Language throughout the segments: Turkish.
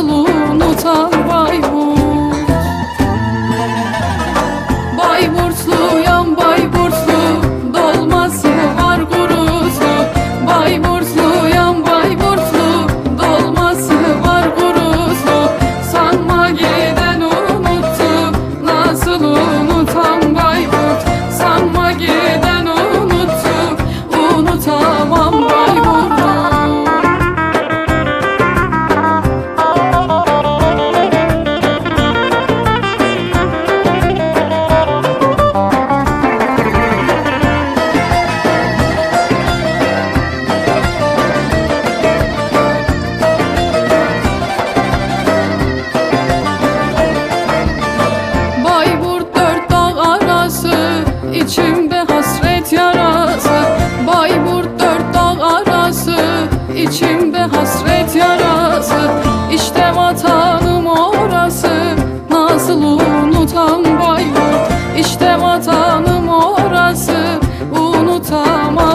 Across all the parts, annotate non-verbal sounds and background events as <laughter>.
Nasıl ama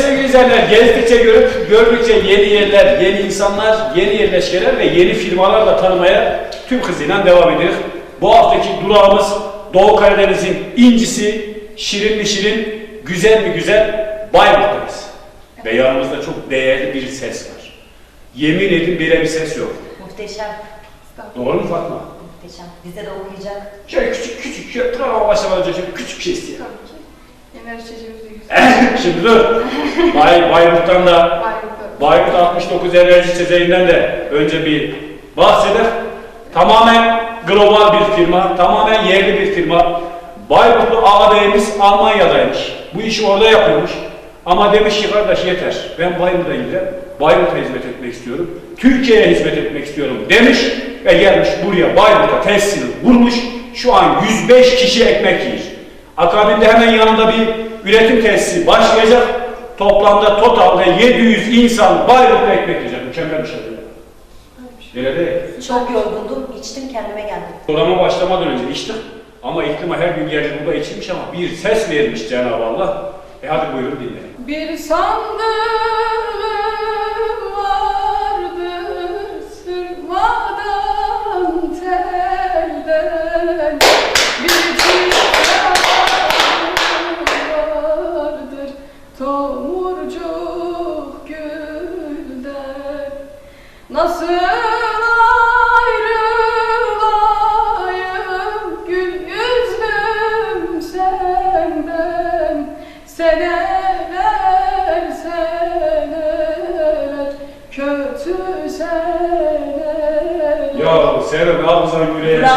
sevgili izleyenler, gezdikçe görüp gördükçe yeni yerler, yeni insanlar, yeni yerleşkeler ve yeni firmalar da tanımaya tüm hızıyla devam ediyoruz. Bu haftaki durağımız Doğu Karadeniz'in incisi, şirin mi şirin, güzel mi güzel Bayburt'tayız. Ve yanımızda çok değerli bir ses var. Yemin edin böyle bir ses yok. Muhteşem. Doğru mu Fatma? Muhteşem. Bize de okuyacak. Şöyle küçük küçük, şöyle programa başlamadan önce şöyle küçük bir şey isteyelim. Ki. Enerji içeceğimiz de güzel. <laughs> Şimdi dur. Bay, Bayburt'tan da. Bayburt 69 enerji içeceğinden de önce bir bahsedelim. Tamamen global bir firma, tamamen yerli bir firma. Bayburtlu ağabeyimiz Almanya'daymış. Bu işi orada yapıyormuş. Ama demiş ki kardeş yeter. Ben Bayburt'a gideceğim. Bayburt'a hizmet etmek istiyorum. Türkiye'ye hizmet etmek istiyorum demiş ve gelmiş buraya Bayburt'a tesisini kurmuş. Şu an 105 kişi ekmek yiyor. Akabinde hemen yanında bir üretim tesisi başlayacak. Toplamda totalde 700 insan Bayburt'ta ekmek yiyecek. Mükemmel bir şey. Öyle değil. Çok yorgundum. içtim kendime geldim. Programa başlamadan önce içtik. Ama iklima her gün gelir burada içilmiş ama bir ses vermiş Cenab-ı Allah. E hadi buyurun dinleyin. Bir sandığım Ya Serap ağzına yüreğe. Bravo.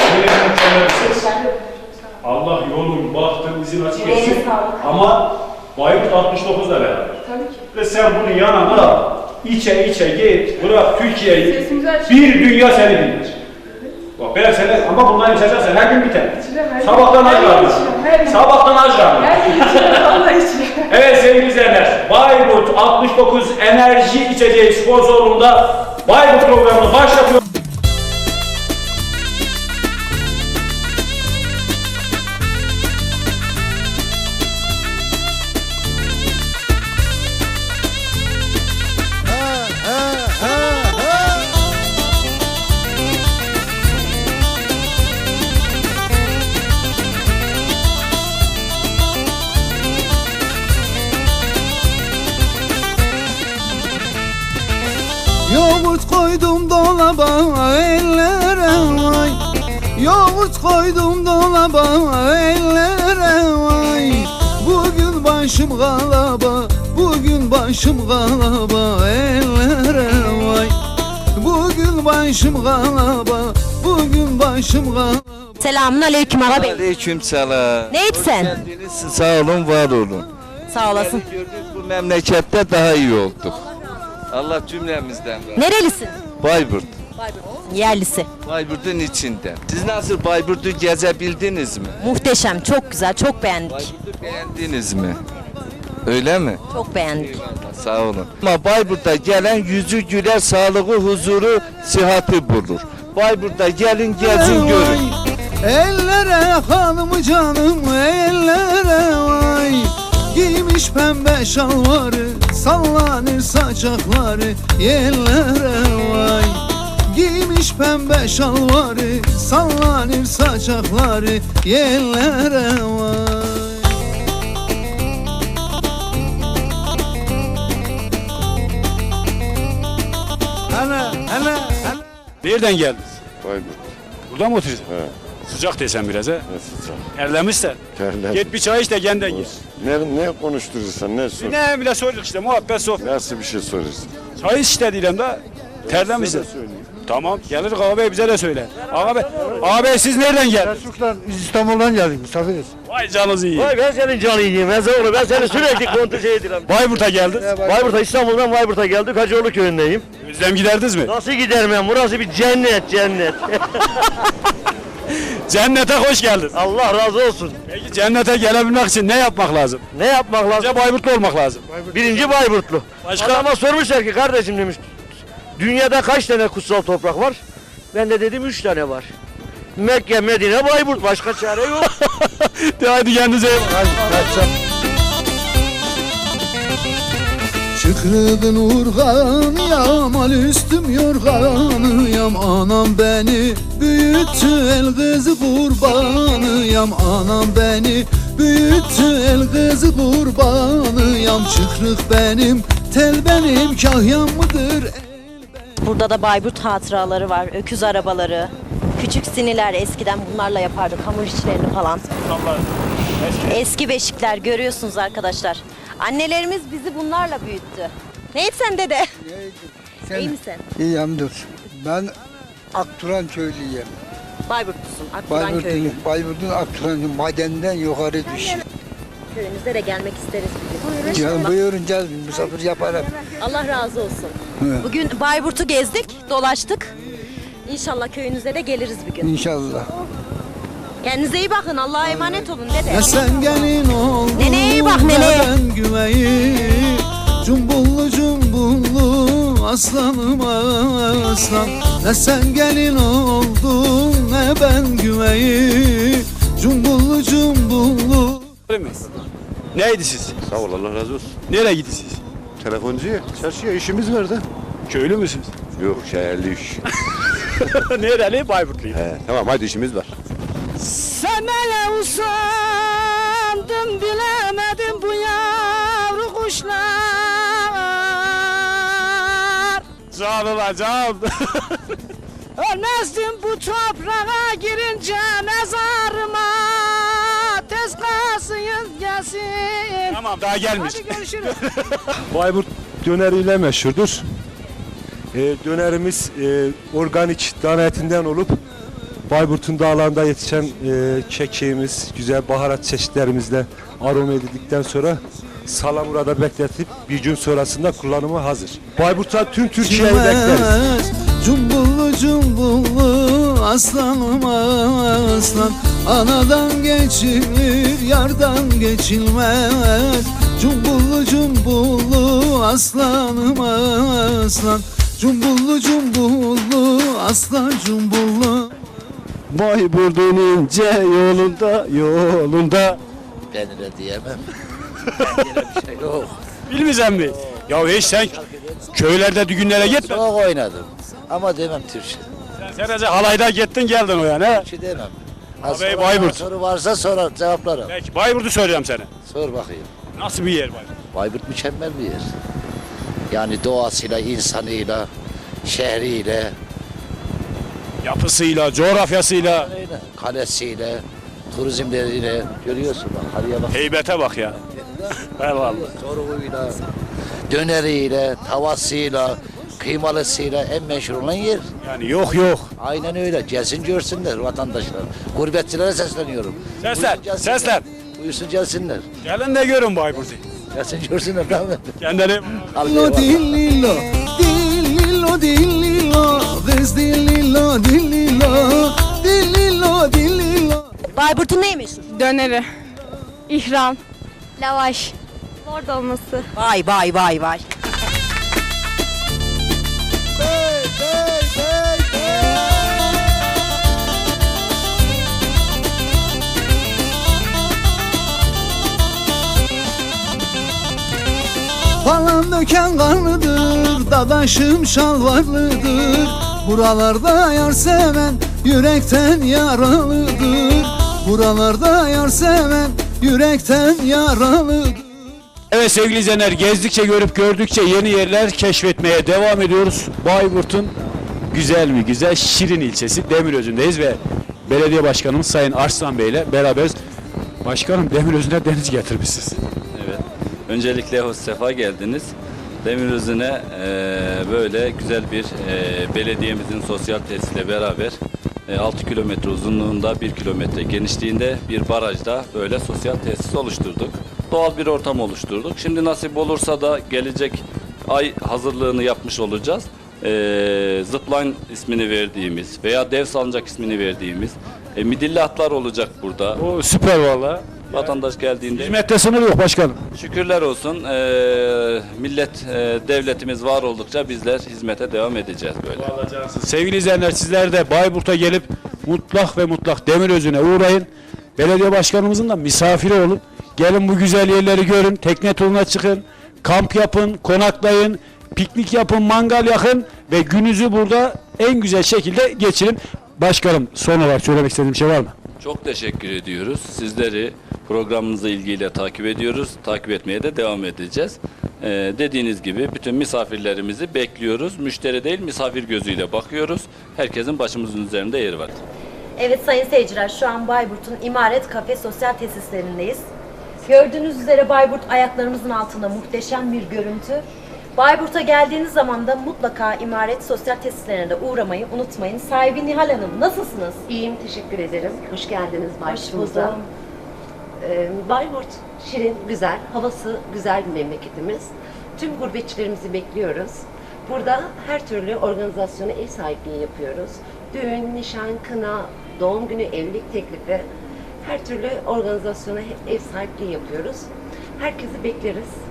Yemin ederim mükemmel. Allah yolun, bahtın, izin açık etsin. Ama Bayburt 69'da beraber. Tabii ki. Ve sen bunu yanına içe içe git, bırak Türkiye'yi. Bir dünya seni dinler. Bak ben seni ama bunları içeceksen her gün biter. Sabahtan aç gün. Sabahtan aç içine. Evet sevgili izleyenler, Bayburt 69 enerji içeceği sponsorluğunda Bayburt programını başlatıyor. Yoğurt koydum Yoğurt koydum dolaba ellere vay Bugün başım galaba Bugün başım galaba ellere vay Bugün başım galaba Bugün başım galaba Selamun aleyküm ağa bey. Aleyküm selam. Ne içsen? Geldiniz, Sağ olun, var olun. Sağ olasın. Gördük bu memlekette daha iyi olduk. Allah cümlemizden razı. Nerelisin? Bayburt. Yerlisi. Bayburt'un içinde. Siz nasıl Bayburt'u gezebildiniz mi? Muhteşem, çok güzel, çok beğendik. Bayburt'u beğendiniz mi? Öyle mi? Çok beğendik. Eyvallah, Sağ olun. Ama Bayburt'a gelen yüzü güler, sağlığı, huzuru, sıhhati bulur. Bayburt'a gelin, gezin, görün. Ellere hanım canım ellere vay Giymiş pembe şalvarı sallanır saçakları Yellere vay Giymiş pembe şalvarı sallanır saçakları Yellere vay Hele hele hele Nereden geldiniz? Bayburt. Burada mı oturuyorsun? He. Sıcak desem biraz he. Ne sıcak. Erlemişsen. Terler. Git bir çay iç de kendin git. Ne, ne konuşturursan ne sor. Ne bile sorduk işte muhabbet sohbet. Nasıl bir şey soruyorsun? Çay iç işte diyelim de. Terlemişsin. Tamam gelir ağabey bize de söyle. Ağabey, ağabey siz nereden geldiniz? Biz İstanbul'dan geldik misafiriz. Vay canınızı iyi. Vay ben senin canını yiyeyim. Ben sana, ben seni sürekli kontrol şey ediyorum. <laughs> Bayburt'a geldiniz. Bayburt'a İstanbul'dan Bayburt'a geldik. Hacıoğlu köyündeyim. Özlem giderdiniz mi? Nasıl giderim ben? Burası bir cennet cennet. <laughs> Cennete hoş geldiniz. Allah razı olsun. Peki cennete gelebilmek için ne yapmak lazım? Ne yapmak lazım? Önce Bayburtlu olmak lazım. Birinci Bayburtlu. Başka? Adama sormuşlar ki kardeşim demiş. Dünyada kaç tane kutsal toprak var? Ben de dedim üç tane var. Mekke, Medine, Bayburt. Başka çare yok. <laughs> De hadi kendinize iyi bakın. Şükrüdün urganıyam al üstüm yorganıyam Anam beni büyüttü el kızı kurbanıyam Anam beni büyüttü el kızı kurbanıyam Şükrük benim tel benim kahyam mıdır Burada da Bayburt hatıraları var, öküz arabaları. Küçük siniler eskiden bunlarla yapardık hamur işlerini falan. Eski beşikler görüyorsunuz arkadaşlar. Annelerimiz bizi bunlarla büyüttü. Ne etsen dede? İyi misin? İyi hamdolsun. Ben Akturan köylüyüm. Bayburtlusun, Akburan köyü. Bayburt'un, Bayburt'un Akturan madenden yukarı düş. Köyünüze de gelmek isteriz. Yani İnşallah. buyurun gel misafir yaparım. Allah razı olsun. Evet. Bugün Bayburt'u gezdik, dolaştık. İnşallah köyünüze de geliriz bir gün. İnşallah. Kendinize iyi bakın. Allah'a emanet olun dede. Ne sen gelin oldun Neneye bak, ne neneye. ben güveyi Cumbullu cumbullu aslanım aslan Ne sen gelin oldun ne ben güveyi Cumbullu cumbullu Neydi siz? Sağ ol Allah razı olsun. Nereye gidiyorsunuz? Telefoncuya, çarşıya işimiz var da. Köylü müsünüz? Yok şehirli iş. <laughs> Nereli? Bayburtluyum. He, tamam hadi işimiz var. Semele usandım bilemedim bu yavru kuşlar Canlılar can. <laughs> Ölmezdim bu toprağa girince mezarıma Tez kalsın gelsin tamam daha gelmiş. Hadi görüşürüz <laughs> Bayburt döneriyle meşhurdur. Ee, dönerimiz e, organik dana etinden olup Bayburt'un dağlarında yetişen e, kekiğimiz, güzel baharat çeşitlerimizle aroma edildikten sonra salamurada bekletip bir gün sonrasında kullanıma hazır. Bayburt'a tüm Türkiye'yi bekleriz. Cumbullu cumbullu aslanım aslan Anadan geçilir yardan geçilmez Cumbullu cumbullu aslanım aslan Cumbullu cumbullu aslan cumbullu Bayburt'un ince yolunda yolunda Ben de diyemem. Bilmeyecek mi? Ya hiç sen köylerde düğünlere gitme. Çok oynadım. Ama demem Türkçe. Sadece halayda gittin geldin o yani. he? Türkçe demem. Abi, Bayburt. Soru varsa sorar cevaplarım. Peki Bayburt'u söyleyeceğim sana. Sor bakayım. Nasıl bir yer Bayburt? Bayburt mükemmel bir yer. Yani doğasıyla, insanıyla, şehriyle Yapısıyla, coğrafyasıyla. Kalesiyle, turizmleriyle görüyorsun bak hariye bak. Heybete bak ya. Eyvallah. Sorguyla, döneriyle, tavasıyla, kıymalısıyla en meşhur olan yer. Yani yok yok. Aynen öyle. Gelsin görsünler vatandaşlar. Gurbetçilere sesleniyorum. Sesler, Buyursun gelsinler. sesler. Buyursun gelsinler. Gelin de görün Bayburt'u. Gelsin görsünler değil mi? Kendini eyvallah. dillillo Dillillo dillillo Kız dillillo dillillo Dillillo dillillo Bayburt'un neyi meşhur? Döneri. İhram. Lavaş. Lord olması. Vay vay vay vay. Falan döken karlıdır Dadaşım şalvarlıdır Buralarda yar seven Yürekten yaralıdır Buralarda yar seven Yürekten yaralıdır Evet sevgili izleyenler gezdikçe görüp gördükçe yeni yerler keşfetmeye devam ediyoruz. Bayburt'un güzel mi güzel Şirin ilçesi Demirözü'ndeyiz ve belediye başkanımız Sayın Arslan Bey ile beraberiz. Başkanım Demirözü'ne deniz getirmişsiniz. Öncelikle hoş sefa geldiniz. Demirözü'ne eee, böyle güzel bir eee, belediyemizin sosyal tesisiyle beraber eee, 6 kilometre uzunluğunda 1 kilometre genişliğinde bir barajda böyle sosyal tesis oluşturduk. Doğal bir ortam oluşturduk. Şimdi nasip olursa da gelecek ay hazırlığını yapmış olacağız. Eee zipline ismini verdiğimiz veya dev salıncak ismini verdiğimiz e, midilli atlar olacak burada. O süper valla. Vatandaş geldiğinde Hizmette sınır yok başkanım. Şükürler olsun. eee, millet, eee, devletimiz var oldukça bizler hizmete devam edeceğiz böyle. Sevgili izleyenler sizler de Bayburt'a gelip mutlak ve mutlak Demirözü'ne uğrayın. Belediye başkanımızın da misafiri olun. Gelin bu güzel yerleri görün. Tekne turuna çıkın. Kamp yapın, konaklayın, piknik yapın, mangal yakın ve gününüzü burada en güzel şekilde geçirin. Başkanım son olarak söylemek istediğim şey var mı? Çok teşekkür ediyoruz. Sizleri programınızla ilgiyle takip ediyoruz. Takip etmeye de devam edeceğiz. Eee, dediğiniz gibi bütün misafirlerimizi bekliyoruz. Müşteri değil misafir gözüyle bakıyoruz. Herkesin başımızın üzerinde yeri var. Evet sayın seyirciler şu an Bayburt'un İmaret Kafe sosyal tesislerindeyiz. Gördüğünüz üzere Bayburt ayaklarımızın altında muhteşem bir görüntü. Bayburt'a geldiğiniz zaman da mutlaka İmaret sosyal tesislerine de uğramayı unutmayın. Sahibi Nihal Hanım nasılsınız? İyiyim, teşekkür ederim. Hoş geldiniz buldum. Ee, Bayburt şirin, güzel, havası güzel bir memleketimiz. Tüm gurbetçilerimizi bekliyoruz. Burada her türlü organizasyona ev sahipliği yapıyoruz. Düğün, nişan, kına, doğum günü, evlilik teklifi her türlü organizasyona ev sahipliği yapıyoruz. Herkesi bekleriz.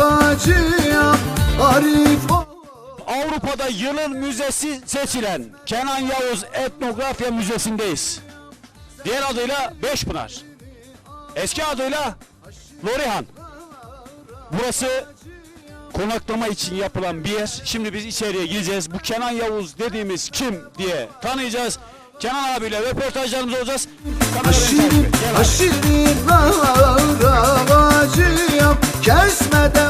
Ağacıya Arif Avrupa'da yılın müzesi seçilen Kenan Yavuz Etnografya Müzesi'ndeyiz. Diğer adıyla Beşpınar. Eski adıyla Lorihan. Burası konaklama için yapılan bir yer. Şimdi biz içeriye gireceğiz. Bu Kenan Yavuz dediğimiz kim diye tanıyacağız. Kenan abiyle röportajlarımız olacağız. Kameradan takip Haşirin, et. Gel abi. haşirin ağacıya Kesmede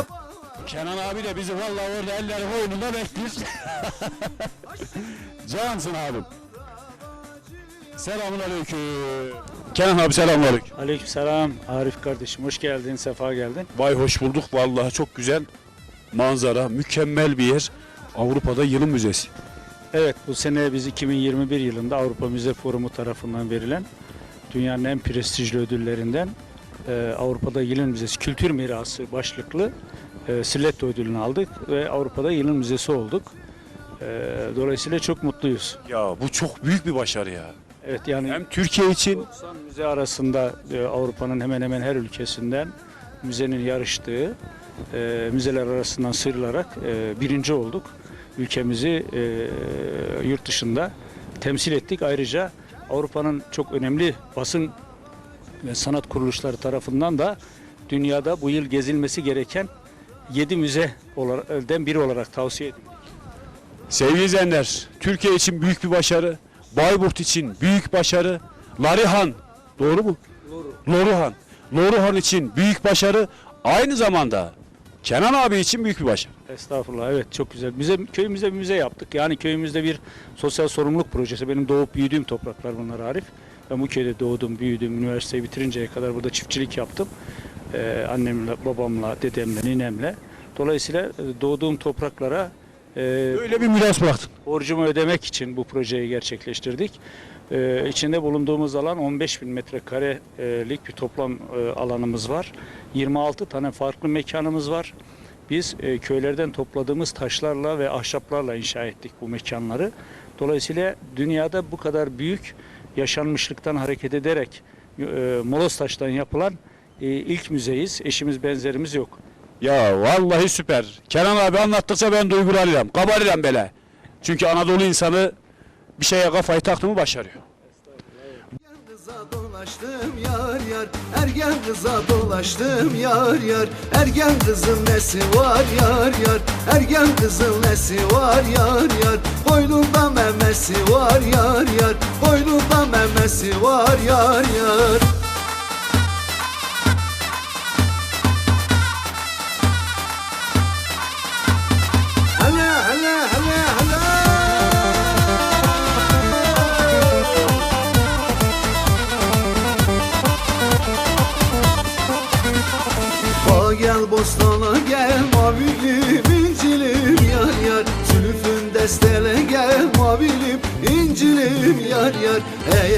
Kenan abi de bizi vallahi orada elleri boynunda bekliyor. <laughs> Cansın abim. Selamun aleyküm. Kenan abi selamun aleyküm. Aleykümselam Arif kardeşim hoş geldin sefa geldin. Vay hoş bulduk vallahi çok güzel manzara, mükemmel bir yer. Avrupa'da yılın müzesi. Evet bu sene biz 2021 yılında Avrupa Müze Forumu tarafından verilen dünyanın en prestijli ödüllerinden e, Avrupa'da Yılın Müzesi Kültür Mirası başlıklı e, Silletto ödülünü aldık ve Avrupa'da Yılın Müzesi olduk. E, dolayısıyla çok mutluyuz. Ya bu çok büyük bir başarı ya. Evet yani Hem Türkiye için 90 müze arasında e, Avrupa'nın hemen hemen her ülkesinden müzenin yarıştığı e, müzeler arasından sıyrılarak e, birinci olduk. Ülkemizi e, yurt dışında temsil ettik. Ayrıca Avrupa'nın çok önemli basın ve sanat kuruluşları tarafından da dünyada bu yıl gezilmesi gereken 7 müzeden biri olarak tavsiye ediyorum. Sevgili izleyenler, Türkiye için büyük bir başarı, Bayburt için büyük başarı, Larihan, doğru mu? Loruhan. Loruhan için büyük başarı, aynı zamanda Kenan abi için büyük bir başarı. Estağfurullah evet çok güzel. Müze, köyümüzde bir müze yaptık. Yani köyümüzde bir sosyal sorumluluk projesi. Benim doğup büyüdüğüm topraklar bunlar Arif. Ben bu köyde doğdum, büyüdüm. Üniversiteyi bitirinceye kadar burada çiftçilik yaptım. Ee, annemle, babamla, dedemle, ninemle. Dolayısıyla e, doğduğum topraklara e, Öyle bir miras bıraktın. borcumu ödemek için bu projeyi gerçekleştirdik. Ee, içinde bulunduğumuz alan 15 bin metrekarelik bir toplam e, alanımız var. 26 tane farklı mekanımız var. Biz e, köylerden topladığımız taşlarla ve ahşaplarla inşa ettik bu mekanları. Dolayısıyla dünyada bu kadar büyük yaşanmışlıktan hareket ederek e, moloz taştan yapılan e, ilk müzeyiz. Eşimiz benzerimiz yok. Ya vallahi süper. Kenan abi anlattıkça ben duygulanıyorum. Kabarıyorum böyle. Çünkü Anadolu insanı bir şeye kafayı taktı mı başarıyor. Dolaştım yar yar Ergen kıza dolaştım yar yar. Ergen kızın nesi var yar yar Ergen kızın nesi var yar yar. Boynunda memesi var yar yar Boynunda memesi var yar yar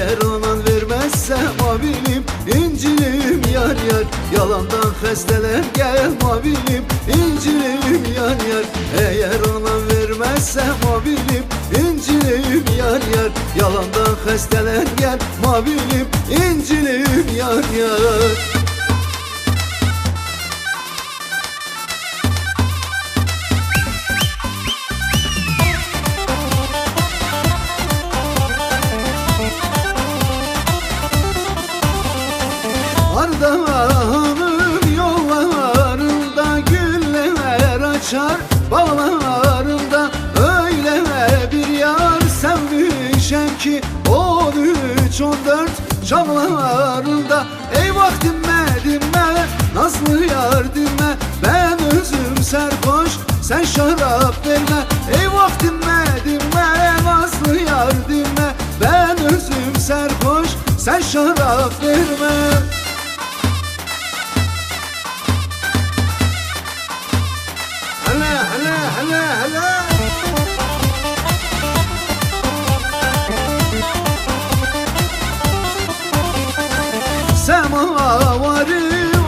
Eğer anan vermezse mavilim incilim yar yar. Yalandan hesteler gel mavilim incilim yar yar. Eğer anan vermezse mavilim incilim yar yar. Yalandan hesteler gel mavilim incilim yar yar 12, 13, 14 çağlarında Eyvah dinme dinme, nazlı yar dinme Ben özüm serhoş, sen şarap verme. Eyvah dinme dinme, nazlı yar dinme Ben özüm serhoş, sen şarap verme. هلا هلا هلا هلا Semavarı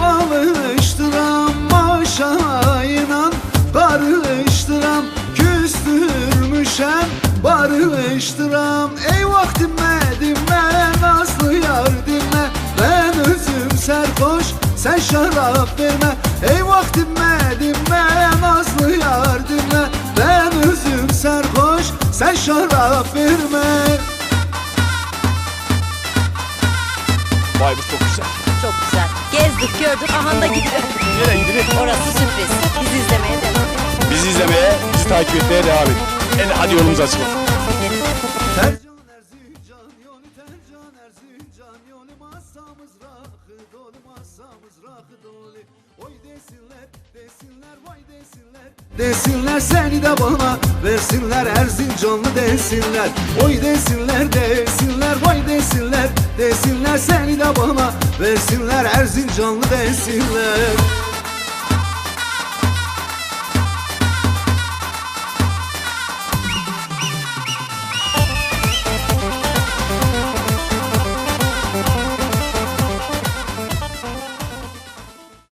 alıştıram Maşayla karıştıram Küstürmüşem barıştıram Eyvah dinme dinme Nazlı yar dinme Ben özüm serhoş sen şarap verme. Eyvah dinme dinme Nazlı yar dinle Ben özüm serhoş sen şarap verme Gezdik, gördük, aha da gidiyor. Nereye gidilir? Orası sürpriz. Bizi izlemeye devam. Bizi izlemeye, bizi takip etmeye devam edin. Hadi, hadi yolumuzu açalım. Desinler seni de bana versinler Erzincanlı desinler. Oy desinler desinler vay desinler. Desinler seni de bana versinler Erzincanlı desinler